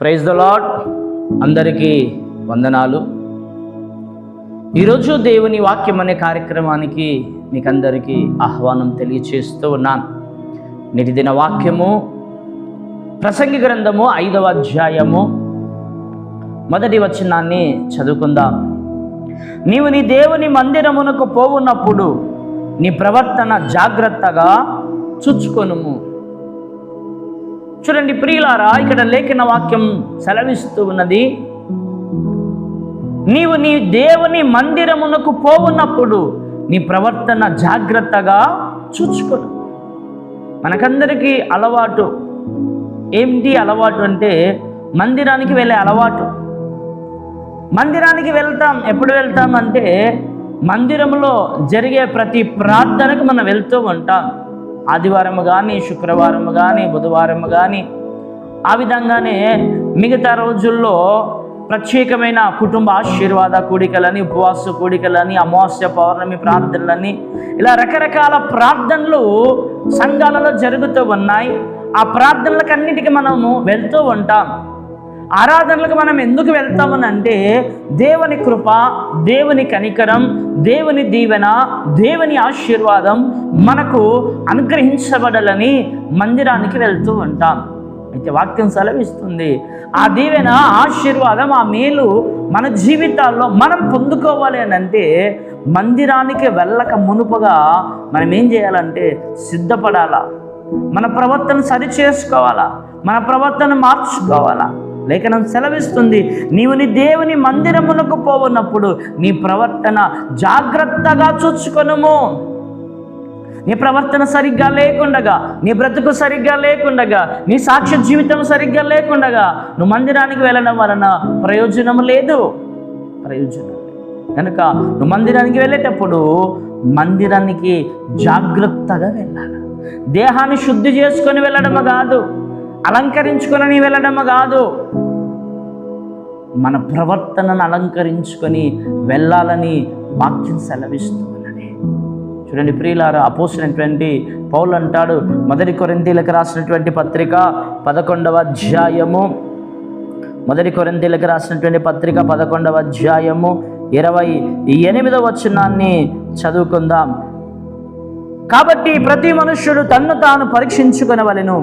Praise the lord అందరికీ వందనాలు. ఈరోజు దేవుని వాక్యం అనే కార్యక్రమానికి మీకు అందరికీ ఆహ్వానం తెలియచేస్తూ ఉన్నాను. నేటి దిన వాక్యము ప్రసంగి గ్రంథము ఐదవ అధ్యాయము మొదటి వచనాన్ని చదువుకుందాం. నీవు నీ దేవుని మందిరమునకు పోవున్నప్పుడు నీ ప్రవర్తన జాగ్రత్తగా చుచ్చుకొనుము చూడండి ప్రియులారా ఇక్కడ లేఖన వాక్యం సెలవిస్తూ ఉన్నది. నీవు నీ దేవుని మందిరమునకు పోవున్నప్పుడు నీ ప్రవర్తన జాగ్రత్తగా చూచుకోను. మనకందరికీ అలవాటు. ఏంటి అలవాటు అంటే మందిరానికి వెళ్ళే అలవాటు. మందిరానికి వెళ్తాం ఎప్పుడు వెళ్తాం అంటే మందిరంలో జరిగే ప్రతి ప్రార్థనకు మనం వెళ్తూ ఉంటాం. ఆదివారం కానీ శుక్రవారం కానీ బుధవారం కానీ ఆ విధంగానే మిగతా రోజుల్లో ప్రత్యేకమైన కుటుంబ ఆశీర్వాద కూడికలని ఉపవాస కూడికలని అమావాస్య పౌర్ణమి ప్రార్థనలని ఇలా రకరకాల ప్రార్థనలు సంఘాలలో జరుగుతూ ఉన్నాయి. ఆ ప్రార్థనలకన్నిటికీ మనము వెళ్తూ ఉంటాం. ఆరాధనలకు మనం ఎందుకు వెళ్తామని అంటే దేవుని కృప దేవుని కనికరం దేవుని దీవెన దేవుని ఆశీర్వాదం మనకు అనుగ్రహించబడాలని మందిరానికి వెళ్తూ ఉంటాం. అయితే వాక్యం సెలవిస్తుంది ఆ దీవెన ఆశీర్వాదం ఆ మేలు మన జీవితాల్లో మనం పొందుకోవాలి అని అంటే మందిరానికి వెళ్ళక మునుపుగా మనం ఏం చేయాలంటే సిద్ధపడాలా? మన ప్రవర్తన సరి చేసుకోవాలా? మన ప్రవర్తన మార్చుకోవాలా? లేఖనం సెలవిస్తుంది. నీవు నీ దేవుని మందిరమునకు పోవున్నప్పుడు నీ ప్రవర్తన జాగ్రత్తగా చూచుకొనుము నీ ప్రవర్తన సరిగ్గా లేకుండగా నీ బ్రతుకు సరిగ్గా లేకుండగా నీ సాక్ష్య జీవితం సరిగ్గా లేకుండగా నువ్వు మందిరానికి వెళ్ళడం వలన ప్రయోజనం లేదు. ప్రయోజనం కనుక నువ్వు మందిరానికి వెళ్ళేటప్పుడు మందిరానికి జాగ్రత్తగా వెళ్ళాలి. దేహాన్ని శుద్ధి చేసుకొని వెళ్ళడము కాదు. అలంకరించుకొని వెళ్ళడం కాదు. మన ప్రవర్తనను అలంకరించుకొని వెళ్ళాలని వాక్యం సెలవిస్తూ ఉన్నది చూడండి ప్రియులారా అపోసినటువంటి పౌలు అంటాడు మొదటి కొరింతీలకు రాసినటువంటి పత్రిక పదకొండవ అధ్యాయము మొదటి కొరింతీలకు రాసినటువంటి పత్రిక పదకొండవ అధ్యాయము ఇరవై ఎనిమిదవ వచనాన్ని చదువుకుందాం. కాబట్టి ప్రతి మనుష్యుడు తన్ను తాను పరీక్షించుకునవలను.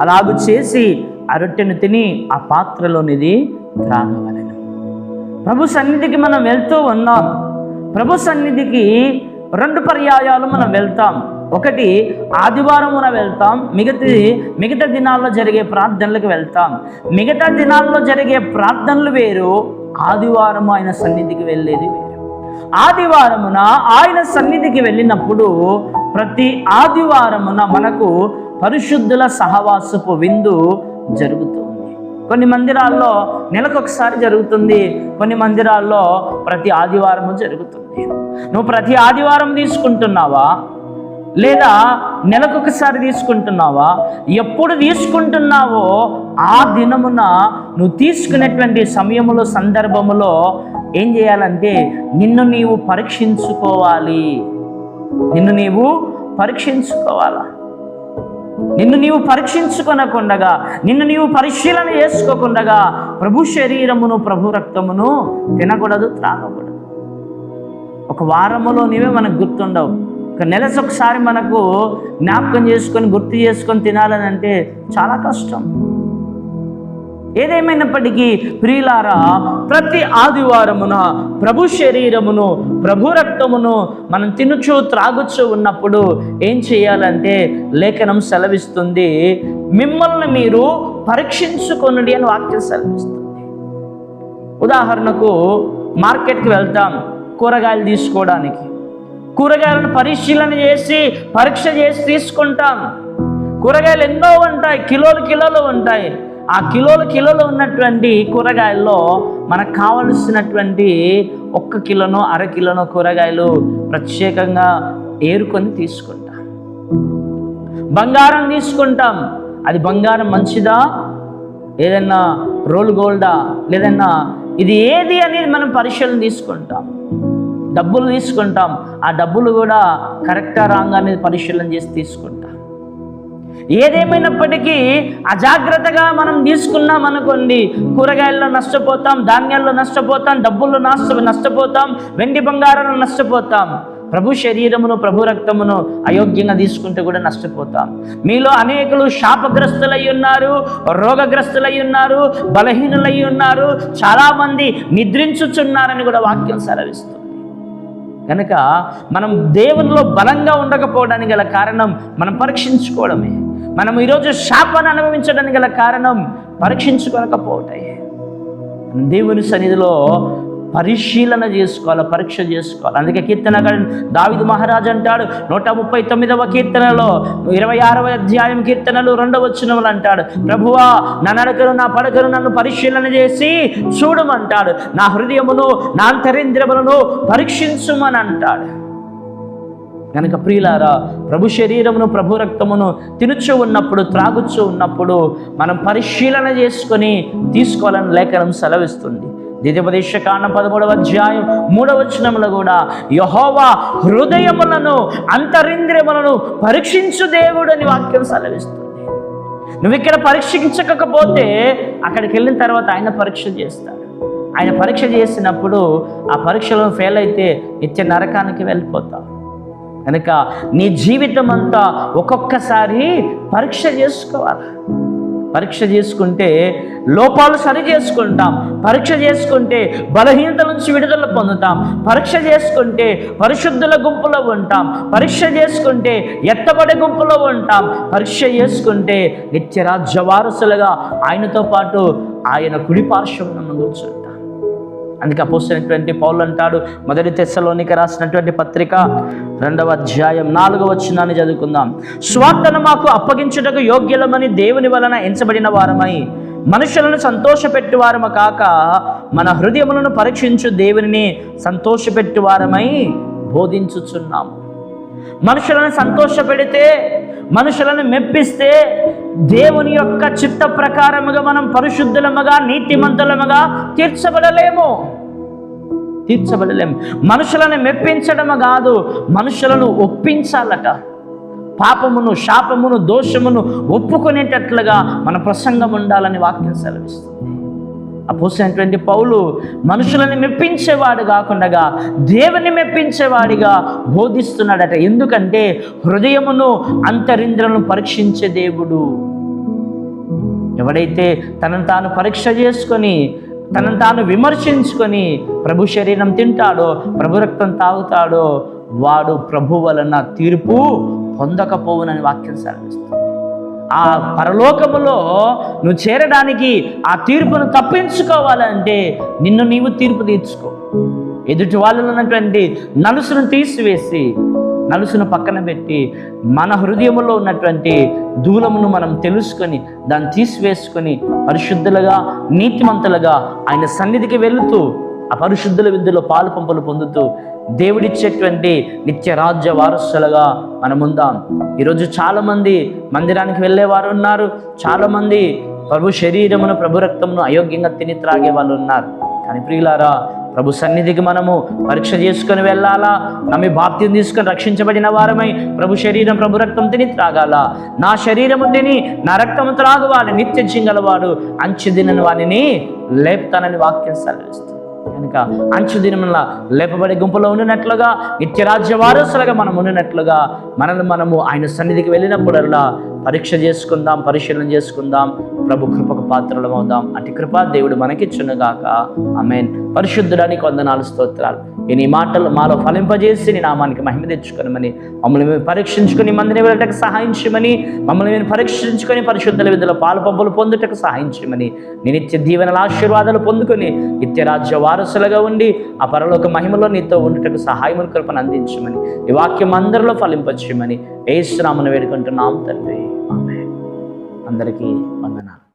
అలాగు చేసి ఆ రొట్టెను తిని ఆ పాత్రలోనిది త్రాగవలను. ప్రభు సన్నిధికి మనం వెళ్తూ ఉన్నాం. ప్రభు సన్నిధికి రెండు పర్యాయాలు మనం వెళ్తాం. ఒకటి ఆదివారమున వెళ్తాం. మిగతా మిగతా దినాల్లో జరిగే ప్రార్థనలకు వెళ్తాం. మిగతా దినాల్లో జరిగే ప్రార్థనలు వేరు. ఆదివారం ఆయన సన్నిధికి వెళ్ళేది వేరు. ఆదివారమున ఆయన సన్నిధికి వెళ్ళినప్పుడు ప్రతి ఆదివారమున మనకు పరిశుద్ధుల సహవాసపు విందు జరుగుతుంది. కొన్ని మందిరాల్లో నెలకొకసారి జరుగుతుంది కొన్ని మందిరాల్లో ప్రతి ఆదివారము జరుగుతుంది. నువ్వు ప్రతి ఆదివారం తీసుకుంటున్నావా? లేదా నెలకొకసారి తీసుకుంటున్నావా? ఎప్పుడు తీసుకుంటున్నావో ఆ దినమున నువ్వు తీసుకునేటువంటి సమయములో సందర్భములో ఏం చేయాలంటే నిన్ను నీవు పరీక్షించుకోవాలి. నిన్ను నీవు పరీక్షించుకోవాలా? నిన్ను నీవు పరీక్షించుకొనకుండగా నిన్ను నీవు పరిశీలన చేసుకోకుండగా ప్రభు శరీరమును ప్రభు రక్తమును తినకూడదు త్రాగకూడదు. ఒక వారములో నీవే మనకు గుర్తుండవు. ఒక నెలసి ఒకసారి మనకు జ్ఞాపకం చేసుకొని గుర్తు చేసుకొని తినాలని అంటే చాలా కష్టం. ఏదేమైనప్పటికీ ప్రియులారా ప్రతి ఆదివారమున ప్రభు శరీరమును ప్రభు రక్తమును మనం తినుచు త్రాగుచు ఉన్నప్పుడు ఏం చేయాలంటే లేఖనం సెలవిస్తుంది మిమ్మల్ని మీరు పరీక్షించుకొనుడి అని వాక్యం సెలవిస్తుంది. ఉదాహరణకు మార్కెట్కి వెళ్తాం కూరగాయలు తీసుకోవడానికి. కూరగాయలను పరిశీలన చేసి పరీక్ష చేసి తీసుకుంటాం. కూరగాయలు ఎన్నో ఉంటాయి కిలోలు కిలోలు ఉంటాయి. ఆ కిలోలు కిలోలు ఉన్నటువంటి కూరగాయల్లో మనకు కావలసినటువంటి ఒక్క కిలోనో అర కిలోనో కూరగాయలు ప్రత్యేకంగా ఏరుకొని తీసుకుంటాం. బంగారం తీసుకుంటాం. అది బంగారం మంచిదా? ఏదన్నా రోల్ గోల్డా? లేదన్నా ఇది ఏది అనేది మనం పరిశీలన తీసుకుంటాం. డబ్బులు తీసుకుంటాం. ఆ డబ్బులు కూడా కరెక్టా రాంగ్ అనేది పరిశీలన చేసి తీసుకుంటాం. ఏదేమైనప్పటికీ అజాగ్రత్తగా మనం తీసుకున్నాం అనుకోండి. కూరగాయల్లో నష్టపోతాం ధాన్యాల్లో నష్టపోతాం డబ్బుల్లో నష్ట నష్టపోతాం వెండి బంగారంలో నష్టపోతాం. ప్రభు శరీరమును ప్రభు రక్తమును అయోగ్యంగా తీసుకుంటే కూడా నష్టపోతాం. మీలో అనేకులు శాపగ్రస్తులై ఉన్నారు రోగగ్రస్తులై ఉన్నారు బలహీనులై ఉన్నారు చాలామంది నిద్రించుచున్నారని కూడా వాక్యం సెలవిస్తుంది కనుక మనం దేవునిలో బలంగా ఉండకపోవడానికి గల కారణం మనం పరీక్షించుకోవడమే. మనం ఈరోజు శాపాన్ని అనుభవించడానికి గల కారణం పరీక్షించుకోకపోవటమే దేవుని సన్నిధిలో పరిశీలన చేసుకోవాలి పరీక్ష చేసుకోవాలి. అందుకే కీర్తన దావిదు మహారాజు అంటాడు నూట ముప్పై తొమ్మిదవ కీర్తనలో ఇరవై ఆరవ అధ్యాయం కీర్తనలు రెండవ చిన్నములు అంటాడు ప్రభువా నా నడకను నా పడకను నన్ను పరిశీలన చేసి చూడమంటాడు. నా హృదయమును నా అంతరింద్రములను పరీక్షించుమని అంటాడు కనుక ప్రియులారా ప్రభు శరీరమును ప్రభు రక్తమును తినుచు ఉన్నప్పుడు త్రాగుచూ ఉన్నప్పుడు మనం పరిశీలన చేసుకొని తీసుకోవాలని లేఖనం సెలవిస్తుంది. ద్వితీయోపదేశ కాండం పదమూడవ అధ్యాయం మూడవ వచనములో కూడా యహోవా హృదయములను అంతరింద్రియములను పరీక్షించు దేవుడు అని వాక్యం సెలవిస్తుంది. నువ్వు ఇక్కడ పరీక్షించకపోతే అక్కడికి వెళ్ళిన తర్వాత ఆయన పరీక్ష చేస్తాడు. ఆయన పరీక్ష చేసినప్పుడు ఆ పరీక్షలో ఫెయిల్ అయితే నిత్య నరకానికి వెళ్ళిపోతావు. కనుక నీ జీవితం అంతా ఒక్కొక్కసారి పరీక్ష చేసుకోవాలి. పరీక్ష చేసుకుంటే లోపాలు సరి చేసుకుంటాం. పరీక్ష చేసుకుంటే బలహీనత నుంచి విడుదల పొందుతాం. పరీక్ష చేసుకుంటే పరిశుద్ధుల గుంపులో ఉంటాం. పరీక్ష చేసుకుంటే ఎత్తబడే గుంపులో ఉంటాం. పరీక్ష చేసుకుంటే నిత్యరాజ్య వారసులుగా ఆయనతో పాటు ఆయన కుడి పార్శ్వం కూర్చుంటాం అందుకే అపోసినటువంటి పౌలు అంటాడు మొదటి తెస్సలోనికి రాసినటువంటి పత్రిక రెండవ అధ్యాయం నాలుగవ వచ్చినాన్ని చదువుకుందాం. స్వార్థను మాకు అప్పగించుటకు యోగ్యులమని దేవుని వలన ఎంచబడిన వారమై మనుషులను సంతోషపెట్టువారము కాక మన హృదయములను పరీక్షించు దేవుని సంతోషపెట్టువారమై బోధించుచున్నాము మనుషులను సంతోషపెడితే మనుషులను మెప్పిస్తే దేవుని యొక్క చిత్త ప్రకారముగా మనం పరిశుద్ధులముగా నీతిమంతులముగా తీర్చబడలేము. తీర్చబడలేము. మనుషులను మెప్పించడము కాదు మనుషులను ఒప్పించాలట. పాపమును శాపమును దోషమును ఒప్పుకునేటట్లుగా మన ప్రసంగం ఉండాలని వాక్యం సెలవిస్తుంది. అపోసినటువంటి పౌలు మనుషులని మెప్పించేవాడు కాకుండా దేవుని మెప్పించేవాడిగా బోధిస్తున్నాడట. ఎందుకంటే హృదయమును అంతరింద్రను పరీక్షించే దేవుడు. ఎవడైతే తనను తాను పరీక్ష చేసుకొని తనను తాను విమర్శించుకొని ప్రభు శరీరం తింటాడో ప్రభు రక్తం తాగుతాడో వాడు ప్రభు వలన తీర్పు పొందకపోవునని వాక్యం సెలవిస్తుంది ఆ పరలోకములో నువ్వు చేరడానికి ఆ తీర్పును తప్పించుకోవాలంటే నిన్ను నీవు తీర్పు తీర్చుకో. ఎదుటి వాళ్ళలో ఉన్నటువంటి నలుసును తీసివేసి నలుసును పక్కన పెట్టి మన హృదయంలో ఉన్నటువంటి దూలమును మనం తెలుసుకొని దాన్ని తీసివేసుకొని పరిశుద్ధులుగా నీతిమంతులుగా ఆయన సన్నిధికి వెళుతూ ఆ పరిశుద్ధుల విద్యలో పాలు పంపులు పొందుతూ దేవుడిచ్చేటువంటి నిత్య రాజ్య వారసులుగా మనం ఉందాం ఈరోజు చాలామంది మందిరానికి వెళ్ళేవారు ఉన్నారు. చాలామంది ప్రభు శరీరమును ప్రభు రక్తమును అయోగ్యంగా తిని త్రాగే వాళ్ళు ఉన్నారు. కానీ ప్రియులారా ప్రభు సన్నిధికి మనము పరీక్ష చేసుకొని వెళ్ళాలా? నమ్మి బాప్తిని తీసుకొని రక్షించబడిన వారమై ప్రభు శరీరం ప్రభు రక్తం తిని త్రాగాల? నా శరీరము తిని నా రక్తము త్రాగువాడు నిత్యం చింగలవాడు అంచె దినని వాడిని లేపుతానని వాక్యం సెలవిస్తుంది. కనుక అంచు దినముల లేపబడే గుంపులో ఉండినట్లుగా నిత్యరాజ్య వారసులుగా మనం ఉండినట్లుగా మనల్ని మనము ఆయన సన్నిధికి వెళ్ళినప్పుడల్లా పరీక్ష చేసుకుందాం పరిశీలన చేసుకుందాం ప్రభు కృపకు పాత్రలం అవుదాం అటు కృపా దేవుడు మనకిచ్చునుగాక. అమెన్ పరిశుద్ధుడానికి వందనాలు స్తోత్రాలు. ఈ మాటలు మాలో ఫలింపజేసి నీ నామానికి మహిమ తెచ్చుకొనమని మమ్మల్ని మేము పరీక్షించుకొని మందిని వెళ్ళటకు సహాయించమని మమ్మల్ని మేము పరీక్షించుకొని పరిశుద్ధుల విధుల పాలు పంపులు పొందుటకు సహాయించమని నిత్య దీవెనల ఆశీర్వాదాలు పొందుకొని నిత్య రాజ్య వారసులుగా ఉండి ఆ పరలోక మహిమలో నీతో ఉండుటకు సహాయముల కృపను అందించమని ఈ వాక్యం అందరిలో ఫలింపచేయమని శ్రామను వేడుకుంటున్నాం తండ్రి. అందరికీ వందనాలు.